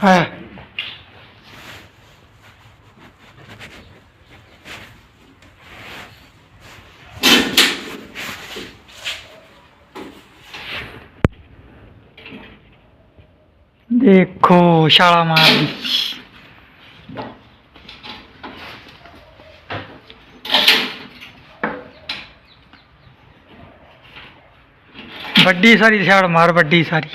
ਹੈ ਦੇਖੋ ਛਾਲਾ ਮਾਰਦੀ ਵੱਡੀ ਸਾਰੀ ਛਾਲ ਮਾਰ ਵੱਡੀ ਸਾਰੀ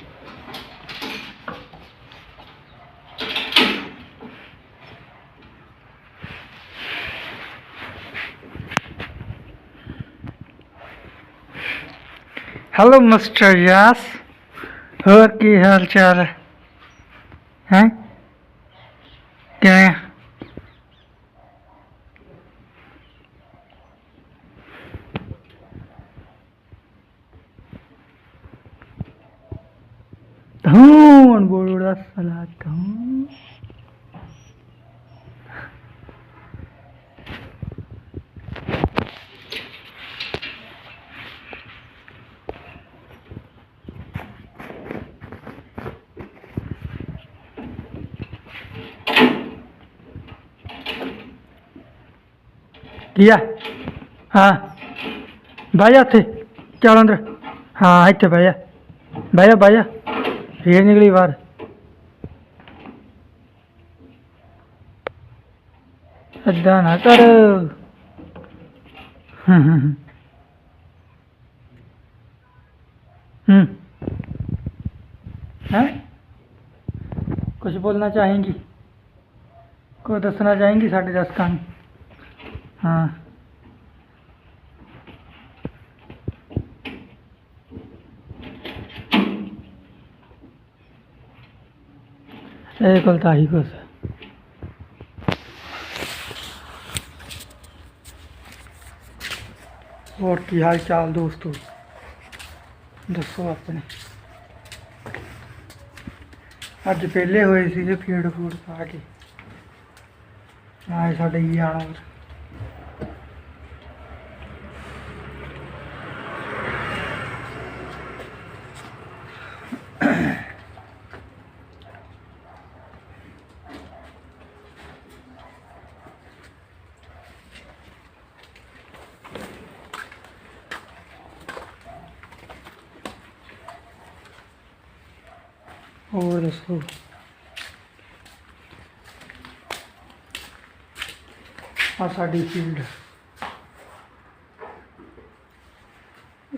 ਹੈਲੋ ਮਿਸਟਰ ਯਾਸ ਹੋਰ ਕੀ ਹਾਲ ਚਾਲ ਹੈ? ਹੈਂ? ਕਿਵੇਂ? ਆ? ਧੂਣ ਬੋੜਾ ਸਲਾ ਕੀ ਆ ਹਾਂ ਬਹਿ ਜਾ ਇੱਥੇ ਚੱਲ ਅੰਦਰ ਹਾਂ ਇੱਥੇ ਬਹਿ ਜਾ ਬਹਿ ਜਾ ਬਹਿ ਜਾ ਫੇਰ ਨਿਕਲੀ ਬਾਹਰ ਏਦਾਂ ਨਾ ਕਰ ਹੂੰ ਹੂੰ ਹੂੰ। ਹੂੰ ਹੈ ਕੁਝ ਹਾਂ। ਇਹ ਕੋਲ ਤਾਂ ਹੀ ਕੁਛ। ਹੋਰ ਕੀ ਹਾਲ ਚਾਲ ਦੋਸਤੋ? ਦੱਸੋ ਆਪਣੇ। ਅੱਜ ਪਹਿਲੇ ਹੋਏ ਸੀਗੇ ਫੀਡ ਫੂਡ ਪਾ ਕੇ। ਆਏ ਸਾਡੇ ਯਾਰ। ਹੋਰ ਦੱਸੋ? ਆ ਸਾਡੀ ਫੀਲਡ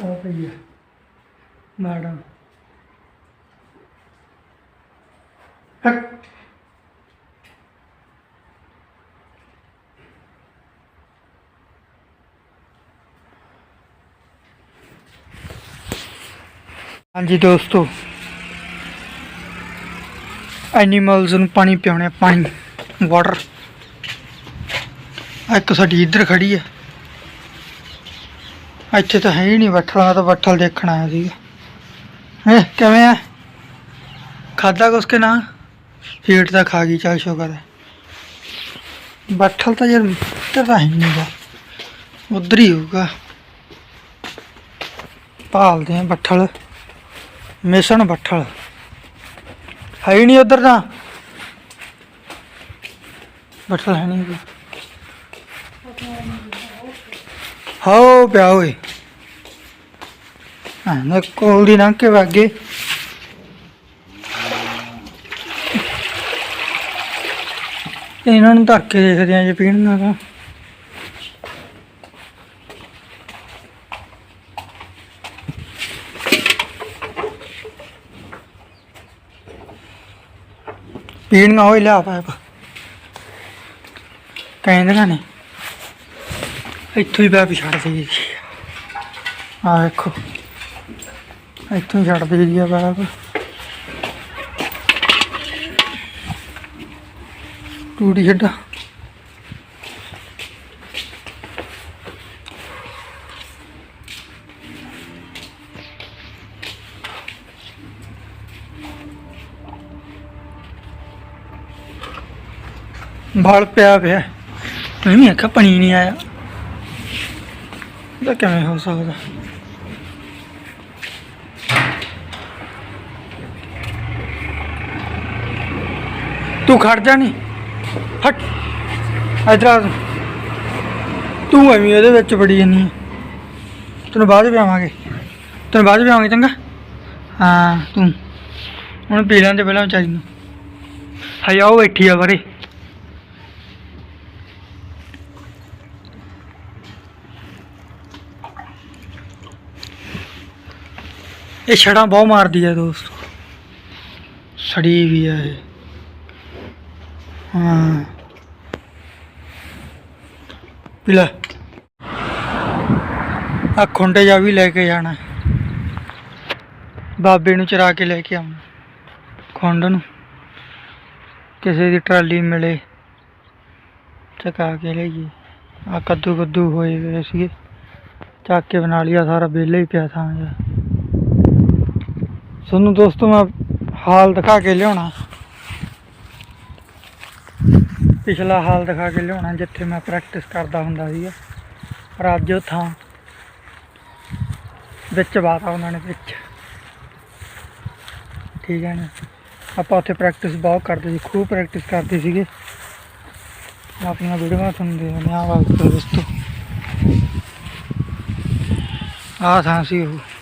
ਆ ਪਈ ਹੈ। ਮੈਡਮ। ਹਾਂਜੀ ਦੋਸਤੋ ਐਨੀਮਲਸ ਨੂੰ ਪਾਣੀ ਪਿਆਉਣੇ ਪਾਣੀ ਵਾਟਰ ਇੱਕ ਸਾਡੀ ਇੱਧਰ ਖੜੀ ਹੈ ਇੱਥੇ ਤਾਂ ਹੈ ਹੀ ਨਹੀਂ ਬੱਠਲ ਤਾਂ ਬੱਠਲ ਦੇਖਣ ਆਇਆ ਸੀਗਾ। ਹੈ, ਕਿਵੇਂ ਆ? ਖਾਦਾ ਕੁਛ ਕੇ ਨਾ? ਫੀਟ ਤਾਂ ਖਾ ਗਈ, ਚੱਲ ਸ਼ੁਕਰ ਹੈ ਬੱਠਲ ਤਾਂ ਯਾਰ ਇੱਧਰ ਤਾਂ ਹੈ ਨਹੀਂਗਾ ਉਧਰ ਹੀ ਹੋਊਗਾ। ਭਾਲਦੇ ਆ ਬੱਠਲ ਮਿਸ਼ਨ ਬੱਠਲ ਹੈ ਹੀ ਨਹੀਂ ਉਧਰ ਤਾਂ। ਬੱਠਲ ਹੈ ਨਹੀਂ ਹਾਓ ਪਿਆ ਓਏ। ਹਾਂ ਨਾ ਕੋਲ ਦੀ ਲੰਘ ਕੇ ਵਾਗੇ ਇਹਨਾਂ ਨੂੰ ਧਰ ਕੇ ਦੇਖਦੇ ਆ ਜੇ ਪੀਣ ਪੀਣਗਾ ਤਾਂ ਪੀਣਗਾ ਹੋਈ ਲਿਆ ਪਾਇਪ ਕਹਿੰਦੇ ਨੇ, ਇੱਥੋਂ ਹੀ ਪੈਪ ਛੱਡ ਦੇ ਜੀ ਆ ਵੇਖੋ, ਇੱਥੋਂ ਹੀ ਛੱਡ ਦੇ ਜੀ ਆ ਪੈਪ ਟੂਟੀ ਛੱਡਾ। ਬਲ ਪਿਆ ਪਿਆ। ਮੈਂ ਵੀ ਆਖਿਆ ਪਾਣੀ ਨਹੀਂ ਆਇਆ। ਇਹਦਾ ਕਿਵੇਂ ਹੋ ਸਕਦਾ? ਤੂੰ ਖੜ ਜਾ ਨਹੀਂ ਹਟ। ਇਧਰ ਆ ਤੂੰ। ਐਵੇਂ ਉਹਦੇ ਵਿੱਚ ਬੜੀ ਜਾਨੀ ਆ। ਤੈਨੂੰ ਬਾਅਦ ਚ ਪਿਆਵਾਂਗੇ। ਤੈਨੂੰ ਬਾਅਦ ਚ ਪਿਆਵਾਂਗੇ, ਚੰਗਾ? ਹਾਂ, ਤੂੰ। ਹੁਣ ਪੀ ਲੈਣ ਦੇ ਪਹਿਲਾਂ ਵਿਚਾਰੀ ਨੂੰ। ਹਾਏ ਆਓ ਬੈਠੀ ਆ ਬਾਰੇ ਇਹ ਛੜਾਂ ਬਹੁਤ ਮਾਰਦੀ ਹੈ ਦੋਸਤ। ਸੜੀ ਵੀ ਆ ਇਹ। ਹਾਂ। ਪਿਲਾ ਆ ਖੁੰਡੇ ਜਾ ਵੀ ਲੈ ਕੇ ਜਾਣਾ। ਬਾਬੇ ਨੂੰ ਚਰਾ ਕੇ ਲੈ ਕੇ ਆਉਣਾ। ਖੁੰਡ ਨੂੰ। ਕਿਸੇ ਦੀ ਟਰਾਲੀ ਮਿਲੇ। ਚਕਾ ਕੇ ਲਈਏ ਆ ਕੱਦੂ ਕੱਦੂ ਹੋਏ ਹੋਏ ਸੀਗੇ। ਚੱਕ ਕੇ ਬਣਾ ਲਿਆ, ਸਾਰਾ ਵਿਹਲਾ ਹੀ ਪਿਆ ਥਾਂ ਜਾ ਤੁਹਾਨੂੰ ਦੋਸਤੋ ਮੈਂ ਹਾਲ ਦਿਖਾ ਕੇ ਲਿਆਉਣਾ। ਪਿਛਲਾ ਹਾਲ ਦਿਖਾ ਕੇ ਲਿਆਉਣਾ ਜਿੱਥੇ ਮੈਂ ਪ੍ਰੈਕਟਿਸ ਕਰਦਾ ਹੁੰਦਾ ਸੀਗਾ। ਪਰ ਅੱਜ ਉਹ ਥਾਂ ਵਿੱਚ ਬਾਤਾ ਉਹਨਾਂ ਨੇ ਵਿੱਚ। ਠੀਕ ਹੈ ਨਾ? ਆਪਾਂ ਉੱਥੇ ਪ੍ਰੈਕਟਿਸ ਬਹੁਤ ਕਰਦੇ ਸੀ, ਖੂਬ ਪ੍ਰੈਕਟਿਸ ਕਰਦੇ ਸੀਗੇ। ਆਪਣੀਆਂ ਵੀਡੀਓਆਂ ਤੁਹਾਨੂੰ ਦੇ ਦਿੰਦੇ ਆ ਵਾਸਤੇ ਦੋਸਤੋ। ਆਹ ਥਾਂ ਸੀ ਉਹ।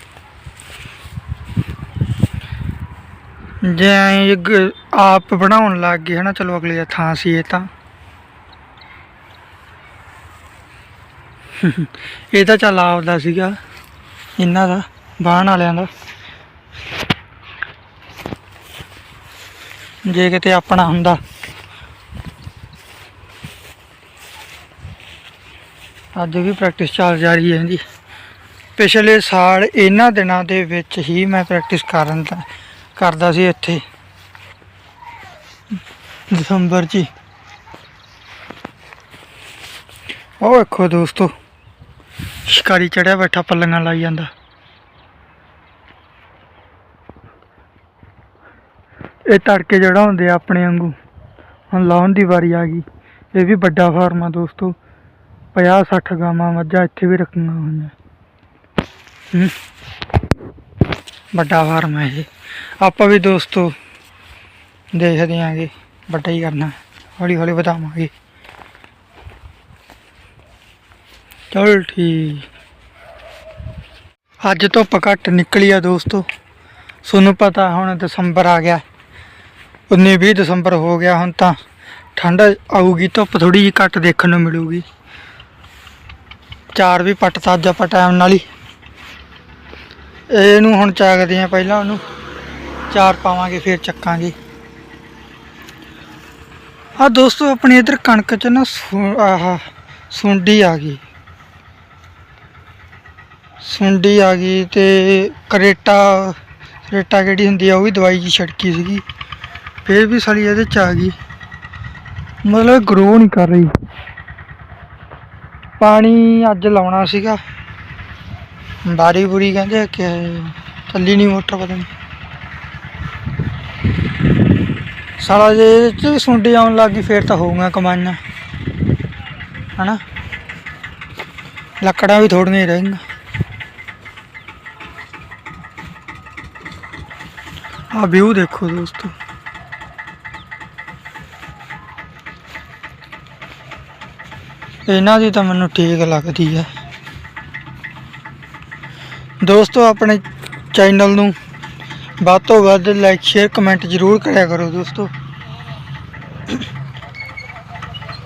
ਜੇ ਆਪ ਬਣਾਉਣ ਲੱਗ ਗਏ, ਹਨਾ? ਚਲੋ, ਅਗਲੇ ਦਾ ਥਾਂ ਸੀ ਇਹ ਤਾਂ। ਇਹ ਤਾਂ ਚੱਲ ਆਪਦਾ ਸੀਗਾ, ਇਹਨਾਂ ਦਾ ਬਾਣ ਵਾਲਿਆਂ ਦਾ। ਜੇ ਕਿਤੇ ਆਪਣਾ ਹੁੰਦਾ। ਅੱਜ ਵੀ ਪ੍ਰੈਕਟਿਸ ਚੱਲ ਜਾ ਰਹੀ ਹੈ ਜੀ ਪਿਛਲੇ ਸਾਲ ਇਹਨਾਂ ਦਿਨਾਂ ਦੇ ਵਿੱਚ ਹੀ ਮੈਂ ਪ੍ਰੈਕਟਿਸ ਕਰਨ ਦਾ ਕਰਦਾ ਸੀ ਇੱਥੇ। ਦਸੰਬਰ 'ਚ ਹੀ। ਉਹ ਵੇਖੋ ਦੋਸਤੋ, ਸ਼ਿਕਾਰੀ ਚੜਿਆ ਬੈਠਾ ਪੱਲੀਆਂ ਲਾਈ ਜਾਂਦਾ। ਇਹ ਤੜਕੇ ਜਿਹੜਾ ਹੁੰਦੇ ਆ ਆਪਣੇ ਵਾਂਗੂ, ਹੁਣ ਲਾਉਣ ਦੀ ਵਾਰੀ ਆ ਗਈ। ਇਹ ਵੀ ਵੱਡਾ ਫਾਰਮ ਆ ਦੋਸਤੋ। 50 60 ਗਾਵਾਂ ਮੱਝਾਂ ਇੱਥੇ ਵੀ ਰੱਖੀਆਂ ਹੋਈਆਂ। ਹੂੰ। ਵੱਡਾ ਫਾਰਮ ਹੈ ਇਹ ਆਪਾਂ ਵੀ ਦੋਸਤੋ ਦੇਖਦੇ ਆਂਗੇ ਵੱਡਾ ਹੀ ਕਰਨਾ, ਹੌਲੀ ਹੌਲੀ ਵਧਾਵਾਂਗੇ। ਚਲ ਠੀਕ। ਅੱਜ ਧੁੱਪ ਘੱਟ ਨਿਕਲੀ ਆ ਦੋਸਤੋ। ਤੁਹਾਨੂੰ ਪਤਾ ਹੁਣ ਦਸੰਬਰ ਆ ਗਿਆ। 19 20 ਦਸੰਬਰ ਹੋ ਗਿਆ, ਹੁਣ ਤਾਂ ਠੰਡ ਆਊਗੀ, ਧੁੱਪ ਥੋੜੀ ਜਿਹੀ ਘੱਟ ਦੇਖਣ ਨੂੰ ਮਿਲੂਗੀ। ਚਾਰ ਵੀ ਪੱਟ ਤਾਂ ਅੱਜ ਆਪਾਂ ਟਾਈਮ ਨਾਲ ਹੀ ਇਹਨੂੰ ਹੁਣ ਚਾਗਦੇ ਆ ਪਹਿਲਾਂ ਉਹਨੂੰ। ਚਾਰ ਪਾਵਾਂਗੇ, ਫਿਰ ਚੱਕਾਂਗੇ। ਆ ਦੋਸਤੋ, ਆਪਣੇ ਇਧਰ ਕਣਕ ਚ ਨਾ ਸੁ- ਆਹ ਸੁੰਡੀ ਆ ਗਈ। ਸੁੰਡੀ ਆ ਗਈ ਤੇ ਕਰੇਟਾ ਕਰੇਟਾ ਕਿਹੜੀ ਹੁੰਦੀ ਆ, ਉਹ ਵੀ ਦਵਾਈ ਜੀ ਛੜਕੀ ਸੀਗੀ। ਫਿਰ ਵੀ ਸਾਲੀ ਇਹਦੇ ਚ ਆ ਗਈ। ਮਤਲਬ ਗਰੋ ਨਹੀਂ ਕਰ ਰਹੀ। ਪਾਣੀ ਅੱਜ ਲਾਉਣਾ ਸੀਗਾ। ਬਾਰੀ ਬੁਰੀ ਕਹਿੰਦੇ ਕਿ ਚੱਲੀ ਨਹੀਂ ਮੋਟਰ ਪਤਾ ਨਹੀਂ। ਸਾਲਾ ਜੇ ਇਹਦੇ ਸੁੰਡੀ ਆਉਣ ਲੱਗ ਗਈ, ਫੇਰ ਤਾਂ ਹੋਊਗਾ ਕਮਾਈਆਂ। ਹਨਾ? ਲੱਕੜਾਂ ਵੀ ਥੋੜੀਆਂ ਹੀ ਰਹਿਣਗੀਆਂ। ਆ ਵਿਊ ਦੇਖੋ ਦੋਸਤੋ। ਇਹਨਾਂ ਦੀ ਤਾਂ ਮੈਨੂੰ ਠੀਕ ਲੱਗਦੀ ਹੈ ਦੋਸਤੋ, ਆਪਣੇ ਚੈਨਲ ਨੂੰ ਵੱਧ ਤੋਂ ਵੱਧ ਲਾਈਕ ਸ਼ੇਅਰ ਕਮੈਂਟ ਜ਼ਰੂਰ ਕਰਿਆ ਕਰੋ ਦੋਸਤੋ।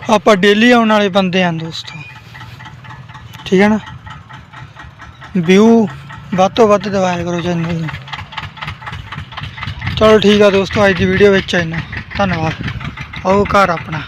ਆਪਾਂ ਡੇਲੀ ਆਉਣ ਵਾਲੇ ਬੰਦੇ ਆਂ ਦੋਸਤੋ। ਠੀਕ ਹੈ ਨਾ? ਵਿਊ ਵੱਧ ਤੋਂ ਵੱਧ ਦਵਾਇਆ ਕਰੋ ਚੈਨਲ ਨੂੰ। ਚਲੋ ਠੀਕ ਆ ਦੋਸਤੋ, ਅੱਜ ਦੀ ਵੀਡੀਓ ਵਿੱਚ ਇੰਨਾ। ਧੰਨਵਾਦ। ਆਓ ਘਰ ਆਪਣਾ।